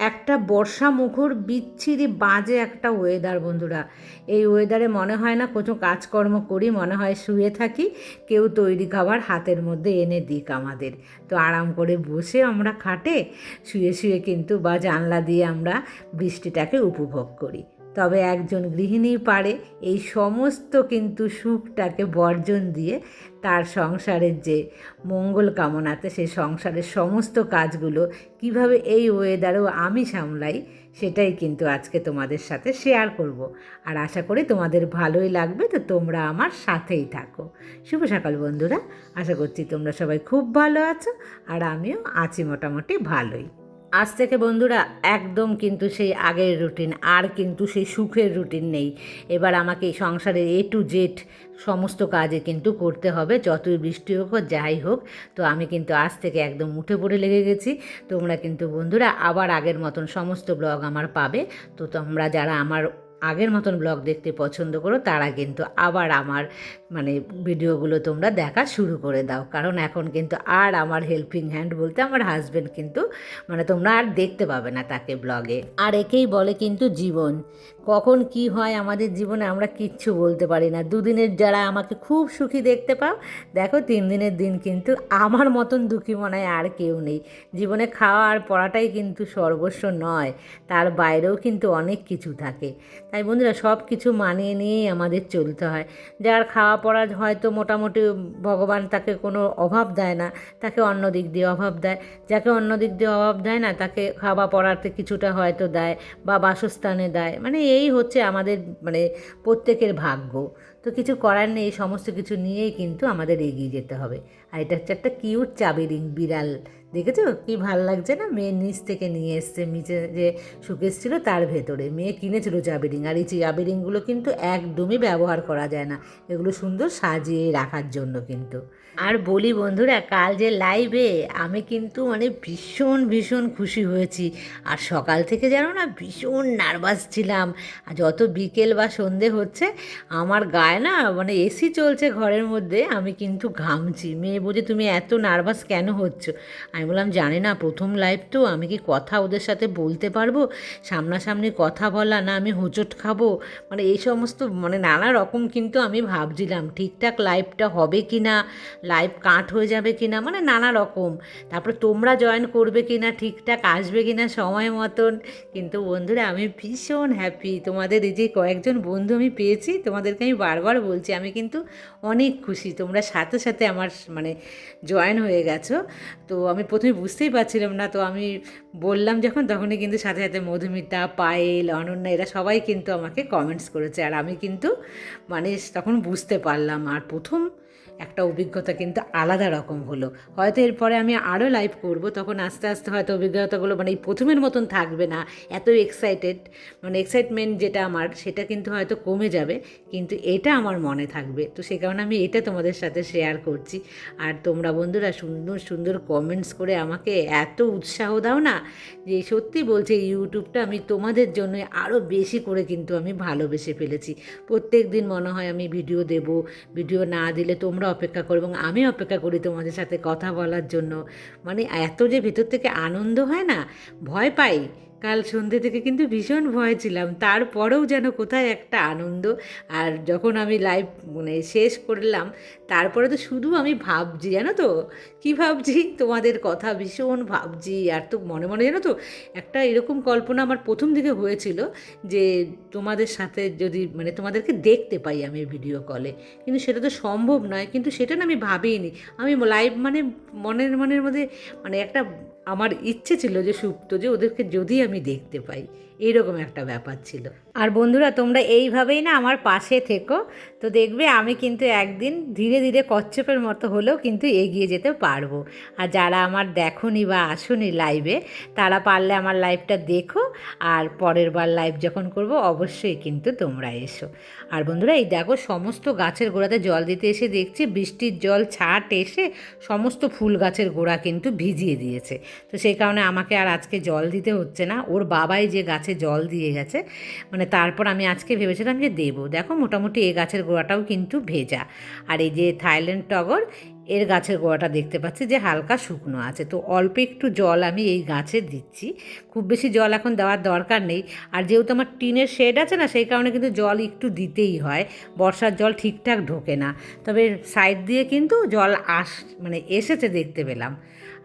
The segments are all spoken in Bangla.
একটা বর্ষা মুখর বিচ্ছিরি বাজে একটা ওয়েদার বন্ধুরা। এই ওয়েদারে মনে হয় না কোনো কাজকর্ম করি, মনে হয় শুয়ে থাকি, কেউ তৈরি খাবার হাতের মধ্যে এনে দিক আমাদের। তো আরাম করে বসে আমরা খাটে, শুয়ে শুয়ে কিন্তু বা জানলা দিয়ে আমরা বৃষ্টিটাকে উপভোগ করি। তবে একজন গৃহিণী পারে এই সমস্ত কিন্তু সুখটাকে বর্জন দিয়ে তার সংসারের যে মঙ্গল কামনাতে সেই সংসারের সমস্ত কাজগুলো কীভাবে এই ওয়েদারেও আমি সামলাই, সেটাই কিন্তু আজকে তোমাদের সাথে শেয়ার করব। আর আশা করি তোমাদের ভালোই লাগবে, তো তোমরা আমার সাথেই থাকো। শুভ সকাল বন্ধুরা, আশা করছি তোমরা সবাই খুব ভালো আছো, আর আমিও আছি মোটামুটি ভালোই। আজ থেকে বন্ধুরা, একদম কিন্তু সেই আগের রুটিন, আর কিন্তু সেই সুখের রুটিন নেই। এবার আমাকে এই সংসারের এ টু জেড সমস্ত কাজে কিন্তু করতে হবে, যতই বৃষ্টি হোক যাই হোক। তো আমি কিন্তু আজ থেকে একদম উঠে পড়ে লেগে গেছি। তোমরা কিন্তু বন্ধুরা, আবার আগের মতন সমস্ত ব্লগ আমার পাবে। তো তোমরা যারা আমার আগের মতন ব্লগ দেখতে পছন্দ করো, তারা কিন্তু আবার আমার মানে ভিডিওগুলো তোমরা দেখা শুরু করে দাও। কারণ এখন কিন্তু আর আমার হেল্পিং হ্যান্ড বলতে আমার হাজব্যান্ড কিন্তু মানে তোমরা আর দেখতে পাবে না তাকে ব্লগে। আর একেই বলে কিন্তু জীবন। কখন কি হয় আমাদের জীবনে আমরা কিচ্ছু বলতে পারি না। দুদিনের যারা আমাকে খুব সুখী দেখতে পাও, দেখো তিন দিনের দিন কিন্তু আমার মতন দুঃখী মনে আর কেউ নেই। জীবনে খাওয়া আর পড়াটাই কিন্তু সর্বস্ব নয়, তার বাইরেও কিন্তু অনেক কিছু থাকে। তাই বন্ধুরা সব কিছু মানিয়ে নিয়েই আমাদের চলতে হয়। যার খাওয়া পড়া হয়তো মোটামুটি ভগবান তাকে কোনো অভাব দেয় না, তাকে অন্য দিক দিয়ে অভাব দেয়। যাকে অন্য দিক দিয়ে অভাব দেয় না, তাকে খাওয়া পড়াতে কিছুটা হয়তো দেয় বা বাসস্থানে দেয়। মানে এই হচ্ছে আমাদের মানে প্রত্যেকের ভাগ্য। তো কিছু করার নেই সমস্ত কিছু নিয়েই কিন্তু আমাদের এগিয়ে যেতে হবে। আর এটা হচ্ছে একটা কিউট চাবি রিং বিড়াল। দেখেছ? কি ভালো লাগছে না? মেয়ের নিচ থেকে নিয়ে এসছে, নিচে যে শুকেস ছিল তার ভেতরে। মেয়ে কিনেছিল চাবি রিং আর এই চাবি রিংগুলো কিন্তু একদমই ব্যবহার করা যায় না। এগুলো সুন্দর সাজিয়ে রাখার জন্য কিন্তু। আর বলি বন্ধুরা, কাল যে লাইভে আমি কিন্তু মানে ভীষণ ভীষণ খুশি হয়েছি। আর সকাল থেকে জানো না ভীষণ নার্ভাস ছিলাম। আর যত বিকেল বা সন্ধে হচ্ছে, আমার গায়ে না? মানে এসি চলছে ঘরের মধ্যে, আমি কিন্তু ঘামছি। মেয়ে বোঝে তুমি এত নার্ভাস কেন হচ্ছ? আমি বললাম, জানি না, প্রথম লাইভ তো, আমি কি কথা ওদের সাথে বলতে পারব? সামনাসামনি কথা বলা, না আমি হোঁচট খাব? মানে এই সমস্ত মানে নানা রকম কিন্তু আমি ভাবছিলাম, ঠিকঠাক লাইভটা হবে কি না লাইভ কাট হয়ে যাবে কি না মানে নানা রকম। তারপরে তোমরা জয়েন করবে কি না ঠিকঠাক আসবে কি না সময় মতন। কিন্তু বন্ধুরা, আমি ভীষণ হ্যাপি তোমাদের এই যে কয়েকজন বন্ধু আমি পেয়েছি, তোমাদেরকে আমি বারবার বলছি, আমি কিন্তু অনেক খুশি। তোমরা সাথে সাথে আমার মানে জয়েন হয়ে গেছো। তো আমি প্রথমে বুঝতেই পারছিলাম না, তো আমি বললাম যখন, তখনই কিন্তু সাথে সাথে মধুমিতা, পায়েল, অনন্যা, এরা সবাই কিন্তু আমাকে কমেন্টস করেছে। আর আমি কিন্তু মানে তখন বুঝতে পারলাম, আর প্রথম একটা অভিজ্ঞতা কিন্তু আলাদা রকম হলো। হয়তো এরপরে আমি আরও লাইভ করব, তখন আস্তে আস্তে হয়তো অভিজ্ঞতাগুলো মানে এই প্রথমের মতন থাকবে না এত এক্সাইটেড মানে এক্সাইটমেন্ট যেটা আমার, সেটা কিন্তু হয়তো কমে যাবে, কিন্তু এটা আমার মনে থাকবে। তো সে কারণে আমি এটা তোমাদের সাথে শেয়ার করছি। আর তোমরা বন্ধুরা সুন্দর সুন্দর কমেন্টস করে আমাকে এত উৎসাহ দাও না, যে সত্যি বলছে ইউটিউবটা আমি তোমাদের জন্য আরও বেশি করে কিন্তু আমি ভালোবেসে ফেলেছি। প্রত্যেক দিন মনে হয় আমি ভিডিও দেব ভিডিও না দিলে তোমরা অপেক্ষা করো এবং আমি অপেক্ষা করি তোমাদের সাথে কথা বলার জন্য। মানে এত যে ভেতর থেকে আনন্দ হয় না, ভয় পাই। কাল সন্ধ্যে থেকে কিন্তু ভীষণ ভয় ছিলাম। তারপরেও যেন কোথায় একটা আনন্দ। আর যখন আমি লাইভ মানে শেষ করলাম, তারপরে তো শুধু আমি ভাবছি, জানো তো? কী ভাবছি? তোমাদের কথা ভীষণ ভাবছি। আর তো মনে মনে জানো তো, একটা এরকম কল্পনা আমার প্রথম দিকে হয়েছিল যে তোমাদের সাথে যদি মানে তোমাদেরকে দেখতে পাই আমি ভিডিও কলে কিন্তু সেটা তো সম্ভব নয়। কিন্তু সেটা না আমি ভাবিনি। আমি লাইভ মানে মনের মনের মধ্যে মানে একটা আমার ইচ্ছে ছিল যে সুপ্ত যে ওদেরকে যদি আমি দেখতে পাই। এইরকম একটা ব্যাপার ছিল। আর বন্ধুরা, তোমরা এইভাবেই না আমার পাশে থেকো। তো দেখবে আমি কিন্তু একদিন ধীরে ধীরে কচ্ছপের মতো হলেও কিন্তু এগিয়ে যেতে পারব। আর যারা আমার দেখোনি বা আসোনি লাইভে তারা পারলে আমার লাইভটা দেখো। আর পরের বার লাইভ যখন করব, অবশ্যই কিন্তু তোমরা এসো। আর বন্ধুরা, এই দেখো সমস্ত গাছের গোড়াতে জল দিতে এসে দেখছি বৃষ্টির জল ছাট এসে সমস্ত ফুল গাছের গোড়া কিন্তু ভিজিয়ে দিয়েছে। তো সেই কারণে আমাকে আর আজকে জল দিতে হচ্ছে না। ওর বাবাই যে গাছে জল দিয়ে গেছে। মানে তারপর আমি আজকে ভেবেছিলাম যে দেবো। দেখো মোটামুটি এই গাছের গোড়াটাও কিন্তু ভেজা। আর এই যে থাইল্যান্ড টগর, এর গাছের গোড়াটা দেখতে পাচ্ছি যে হালকা শুকনো আছে। তো অল্প একটু জল আমি এই গাছে দিচ্ছি। খুব বেশি জল এখন দেওয়ার দরকার নেই। আর যেহেতু আমার টিনের শেড আছে না, সেই কারণে কিন্তু জল একটু দিতেই হয়। বর্ষার জল ঠিকঠাক ঢোকে না। তবে সাইড দিয়ে কিন্তু জল আস মানে এসেছে দেখতে পেলাম।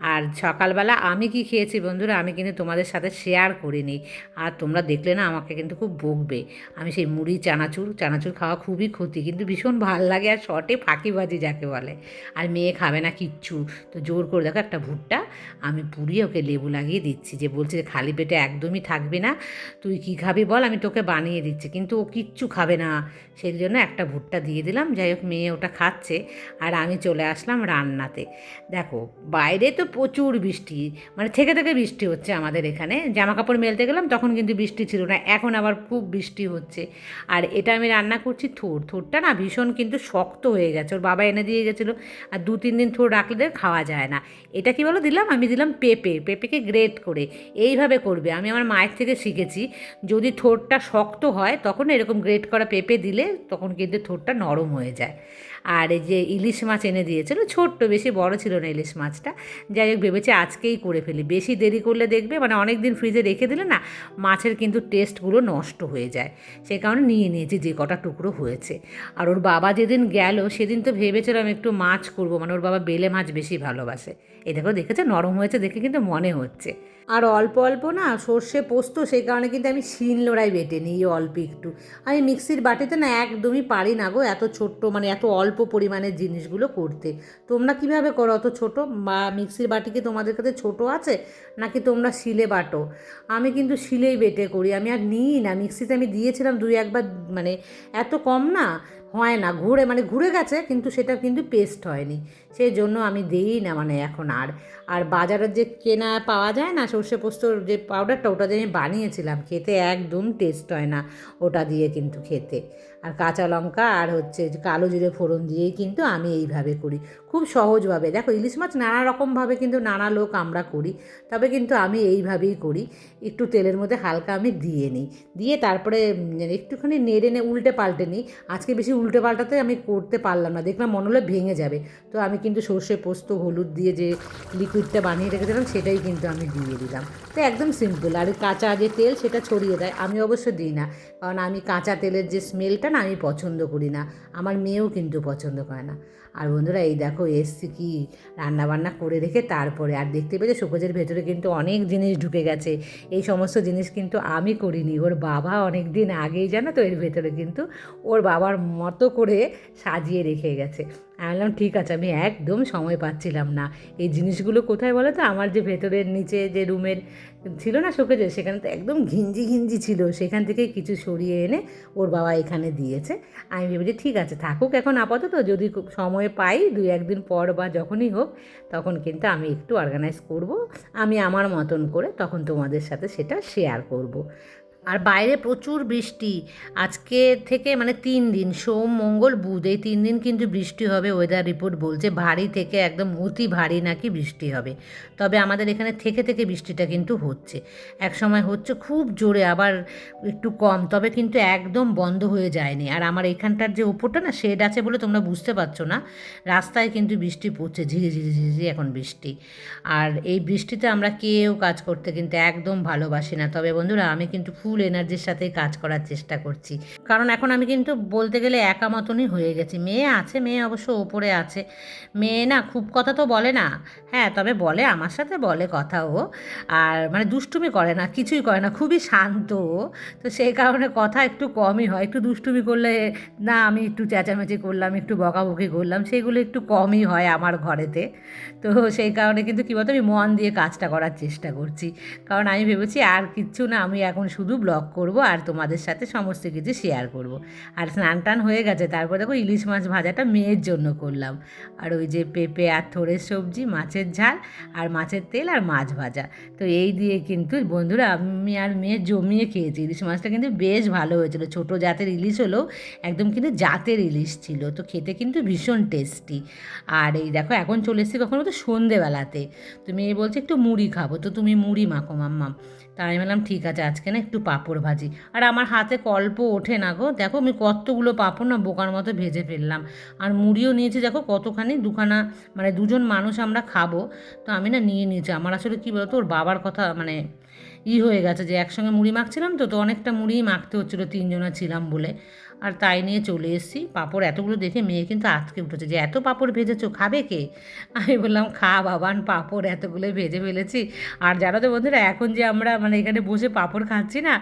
আর সকালবেলা আমি কি খেয়েছি বন্ধুরা, আমি কিন্তু তোমাদের সাথে শেয়ার করিনি। আর তোমরা দেখলে না, আমাকে কিন্তু খুব বকবে। আমি সেই মুড়ি, চানাচুর চানাচুর খাওয়া খুবই ক্ষতি, কিন্তু ভীষণ ভালো লাগে আর শর্টে ফাঁকিবাজি যাকে বলে। আর মেয়ে খাবে না কিচ্ছু। তো জোর করে দেখো একটা ভুট্টা, আমি পুড়িয়ে ওকে লেবু লাগিয়ে দিচ্ছি। যে বলছে খালি পেটে একদমই থাকবে না। তুই কি খাবি বল, আমি তোকে বানিয়ে দিচ্ছি। কিন্তু ও কিচ্ছু খাবে না। সেই জন্য একটা ভুট্টা দিয়ে দিলাম। যাই হোক, মেয়ে ওটা খাচ্ছে। আর আমি চলে আসলাম রান্নাতে। দেখো, বাইরে তো প্রচুর বৃষ্টি মানে থেকে থেকে বৃষ্টি হচ্ছে আমাদের এখানে। জামা কাপড় মেলতে গেলাম, তখন কিন্তু বৃষ্টি ছিল না, এখন আবার খুব বৃষ্টি হচ্ছে। আর এটা আমি রান্না করছি থোর, থোরটা না ভীষণ কিন্তু শক্ত হয়ে গেছে, ওর বাবা এনে দিয়ে গেছিল। আর দু তিন দিন থোর রাখলে খাওয়া যায় না। এটা কি বলো দিলাম? আমি দিলাম পেঁপে, পেঁপেকে গ্রেট করে। এইভাবে করবে, আমি আমার মায়ের থেকে শিখেছি। যদি থোরটা শক্ত হয়, তখন এরকম গ্রেট করা পেঁপে দিলে তখন কিন্তু থোরটা নরম হয়ে যায়। আর এই যে ইলিশ মাছ এনে দিয়েছিল, ছোট্ট, বেশি বড় ছিল না ইলিশ মাছটা। যাই হোক, ভেবেছি আজকেই করে ফেলি। বেশি দেরি করলে দেখবে মানে অনেক দিন ফ্রিজে রেখে দিলে না, মাছের কিন্তু টেস্টগুলো নষ্ট হয়ে যায়। সেই কারণে নিয়ে নিয়েছি যে কটা টুকরো হয়েছে। আর ওর বাবা যেদিন গেল, সেদিন তো ভেবেছিলাম একটু মাছ করব মানে ওর বাবা বেলে মাছ বেশি ভালোবাসে। এই দেখো, দেখেছে? নরম হয়েছে দেখে কিন্তু মনে হচ্ছে। আর অল্প অল্প না, সর্ষে পোস্ত সেই কারণে কিন্তু আমি শিল নোড়াই বেটে নিই অল্প একটু। আমি মিক্সির বাটিতে না একদমই পারি না গো, এত ছোট্ট মানে এত অল্প পরিমাণের জিনিসগুলো করতে। তোমরা কীভাবে করো? অত ছোটো? বা মিক্সির বাটি কি তোমাদের কাছে ছোট আছে? নাকি তোমরা শিলে বাটো? আমি কিন্তু শিলেই বেটে করি। আমি আর নিই না। মিক্সিতে আমি দিয়েছিলাম দুই একবার মানে এত কম না। হয় না। ঘুরে মানে ঘুরে গেছে, কিন্তু সেটা কিন্তু পেস্ট হয়নি। সেই জন্য আমি দিই না মানে এখন আর। আর বাজারের যে কেনা পাওয়া যায় না, সর্ষে পোস্তর যে পাউডারটা ওটা দিয়ে আমি বানিয়েছিলাম, খেতে একদম টেস্ট হয় না ওটা দিয়ে কিন্তু খেতে। আর কাঁচা লঙ্কা আর হচ্ছে কালো জিরে ফোড়ন দিয়েই কিন্তু আমি এইভাবে করি। খুব সহজভাবে। দেখো, ইলিশ মাছ নানা রকমভাবে কিন্তু নানা লোক আমরা করি, তবে কিন্তু আমি এইভাবেই করি। একটু তেলের মধ্যে হালকা আমি দিয়ে নিই। দিয়ে তারপরে একটুখানি নেড়ে নে, উল্টে পাল্টে নিই। আজকে বেশি উল্টে পাল্টাতে আমি করতে পারলাম না। দেখলাম মনে হলো ভেঙে যাবে। তো আমি কিন্তু সর্ষে পোস্ত, হলুদ দিয়ে যে লিকুইডটা বানিয়ে রেখেছিলাম, সেটাই কিন্তু আমি দিয়ে দিলাম। তো একদম সিম্পল আর কাঁচা যে তেল, সেটা ছড়িয়ে দেয়। আমি অবশ্য দিই না। কারণ আমি কাঁচা তেলের যে স্মেলটা না, আমি পছন্দ করি না। আমার মেয়েও কিন্তু পছন্দ করে না। আর বন্ধুরা, এই দেখো, এসছি কি রান্না বান্না করে রেখে তারপরে, আর দেখতে পেলে শোকজের ভেতরে কিন্তু অনেক জিনিস ঢুকে গেছে। এই সমস্ত জিনিস কিন্তু আমি করিনি। ওর বাবা অনেক দিন আগেই জানো তো, এর ভেতরে কিন্তু ওর বাবার মতো করে সাজিয়ে রেখে গেছে। আমি বললাম, ঠিক আছে, আমি একদম সময় পাচ্ছিলাম না। এই জিনিসগুলো কোথায় বলো তো? আমার যে ভেতরের নিচে যে রুমের ছিল না শোকেজে, সেখানে তো একদম ঘিঞ্জি ঘিঞ্জি ছিল। সেখান থেকে কিছু সরিয়ে এনে ওর বাবা এখানে দিয়েছে। আমি ভেবেছি, ঠিক আছে, থাকুক এখন আপাতত। যদি সময় পাই, দুই একদিন পর বা যখনই হোক, তখন কিন্তু আমি একটু অর্গানাইজ করব। আমি আমার মতন করে তখন তোমাদের সাথে সেটা শেয়ার করব। আর বাইরে প্রচুর বৃষ্টি। আজকে থেকে মানে তিন দিন, সোম, মঙ্গল, বুধ, এই তিন দিন কিন্তু বৃষ্টি হবে ওয়েদার রিপোর্ট বলছে। ভারী থেকে একদম অতি ভারী নাকি বৃষ্টি হবে। তবে আমাদের এখানে থেকে থেকে বৃষ্টিটা কিন্তু হচ্ছে। এক সময় হচ্ছে খুব জোরে, আবার একটু কম, তবে কিন্তু একদম বন্ধ হয়ে যায়নি। আর আমার এখানটার যে ওপরটা না শেড আছে বলে তোমরা বুঝতে পারছ না, রাস্তায় কিন্তু বৃষ্টি পড়ছে ঝিরি ঝিরি এখন বৃষ্টি। আর এই বৃষ্টিতে আমরা কেউ কাজ করতে কিন্তু একদম ভালোবাসি না। তবে বন্ধুরা, আমি কিন্তু ফুল এনার্জির সাথে কাজ করার চেষ্টা করছি। কারণ এখন আমি কিন্তু বলতে গেলে একা মতনই হয়ে গেছি। মেয়ে আছে, মেয়ে অবশ্য ওপরে আছে। মেয়ে না খুব কথা তো বলে না। হ্যাঁ তবে বলে, আমার সাথে বলে কথা ও। আর মানে দুষ্টুমি করে না, কিছুই করে না, খুবই শান্ত ও। তো সেই কারণে কথা একটু কমই হয়। একটু দুষ্টুমি করলে, না, আমি একটু চেঁচামেচি করলাম, একটু বকাবকি করলাম, সেগুলো একটু কমই হয় আমার ঘরেতে। তো সেই কারণে কিন্তু কী বলতো, আমি মন দিয়ে কাজটা করার চেষ্টা করছি। কারণ আমি ভেবেছি আর কিচ্ছু না, আমি এখন শুধু ব্লগ করব আর তোমাদের সাথে সমস্ত কিছু শেয়ার করব। আর স্নান টান হয়ে গেছে, তারপর দেখো ইলিশ মাছ ভাজাটা মেয়ের জন্য করলাম। আর ওই যে পেঁপে আর থোড়ের সবজি, মাছের ঝাল আর মাছের তেল আর মাছ ভাজা। তো এই দিয়ে কিন্তু বন্ধুরা আমি আর মেয়ে জমিয়ে খেয়েছি। ইলিশ মাছটা কিন্তু বেশ ভালো হয়েছিল। ছোটো জাতের ইলিশ হলেও একদম কিন্তু জাতের ইলিশ ছিল। তো খেতে কিন্তু ভীষণ টেস্টি আর এই দেখো এখন চলে এসেছি কখনো তো সন্ধেবেলাতে। তুমি এই বলছো, একটু মুড়ি খাব। তো তুমি মুড়ি মাখো, মাম্মাম। তা আমি বললাম, ঠিক আছে, আজকে না একটু পাঁপড় ভাজি। আর আমার হাতে কল্প ওঠে না গো। দেখো আমি কতগুলো পাঁপড় না বোকার মতো ভেজে ফেললাম। আর মুড়িও নিয়েছি, দেখো কতখানি, দুখানা মানে দুজন মানুষ আমরা খাব। তো আমি না নিয়ে নিয়েছি। আমার আসলে কী বলতো, ওর বাবার কথা মানে ই হয়ে গেছে যে একসঙ্গে মুড়ি মাখছিলাম তো তো অনেকটা মুড়িই মাখতে হচ্ছিল, তিনজনা ছিলাম বলে। আর তাই নিয়ে চলে এসেছি। পাঁপড় এতগুলো দেখে মেয়ে কিন্তু আজকে উঠেছে যে, এত পাঁপড় ভেজেছো, খাবে কে? আমি বললাম, খা বাবান, পাঁপড় এতগুলো ভেজে ফেলেছি। আর জানো তো বন্ধুরা, এখন যে আমরা মানে এখানে বসে পাঁপড় খাচ্ছি না,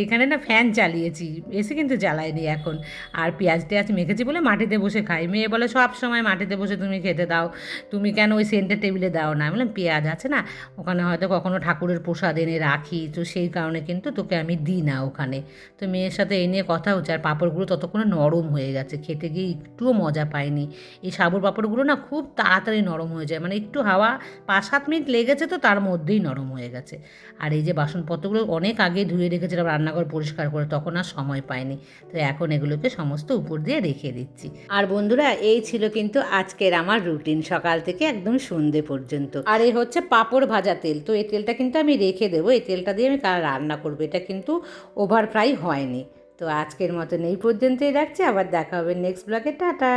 এখানে না ফ্যান চালিয়েছি, এসে কিন্তু জ্বালায়নি এখন। আর পেঁয়াজ টেয়াজ মেখেছি বলে মাটিতে বসে খাই। মেয়ে বলে, সব সময় মাটিতে বসে তুমি খেতে দাও, তুমি কেন ওই সেন্টার টেবিলে দাও না? বললাম, পেঁয়াজ আছে না, ওখানে হয়তো কখনো ঠাকুরের প্রসাদ এনে রাখি, তো সেই কারণে কিন্তু তোকে আমি দিই না ওখানে। তো মেয়ের সাথে এই নিয়ে কথা হচ্ছে, আর পাঁপড়গুলো ততক্ষণে নরম হয়ে গেছে। খেতে গিয়ে একটুও মজা পাইনি। এই সাবুর পাঁপড়গুলো না খুব তাড়াতাড়ি নরম হয়ে যায়। মানে একটু হাওয়া পাঁচ সাত মিনিট লেগেছে তো তার মধ্যেই নরম হয়ে গেছে। আর এই যে বাসনপত্রগুলো অনেক আগে ধুয়ে রেখেছিলাম, রান্নাঘর পরিষ্কার করে, তখন আর সময় পাইনি। তো এখন এগুলোকে সমস্ত উপর দিয়ে রেখে দিচ্ছি। আর বন্ধুরা, এই ছিল কিন্তু আজকের আমার রুটিন। সকাল থেকে একদম সন্ধে পর্যন্ত। আর এই হচ্ছে পাঁপড় ভাজা তেল। তো এই তেলটা কিন্তু আমি রেখে দেবো। এই তেলটা দিয়ে আমি রান্না করব। এটা কিন্তু ওভার ফ্রাই হয়নি। তো আজকের মতন এই পর্যন্তই রাখছি আবার দেখা হবে নেক্সট ব্লগে টাটা।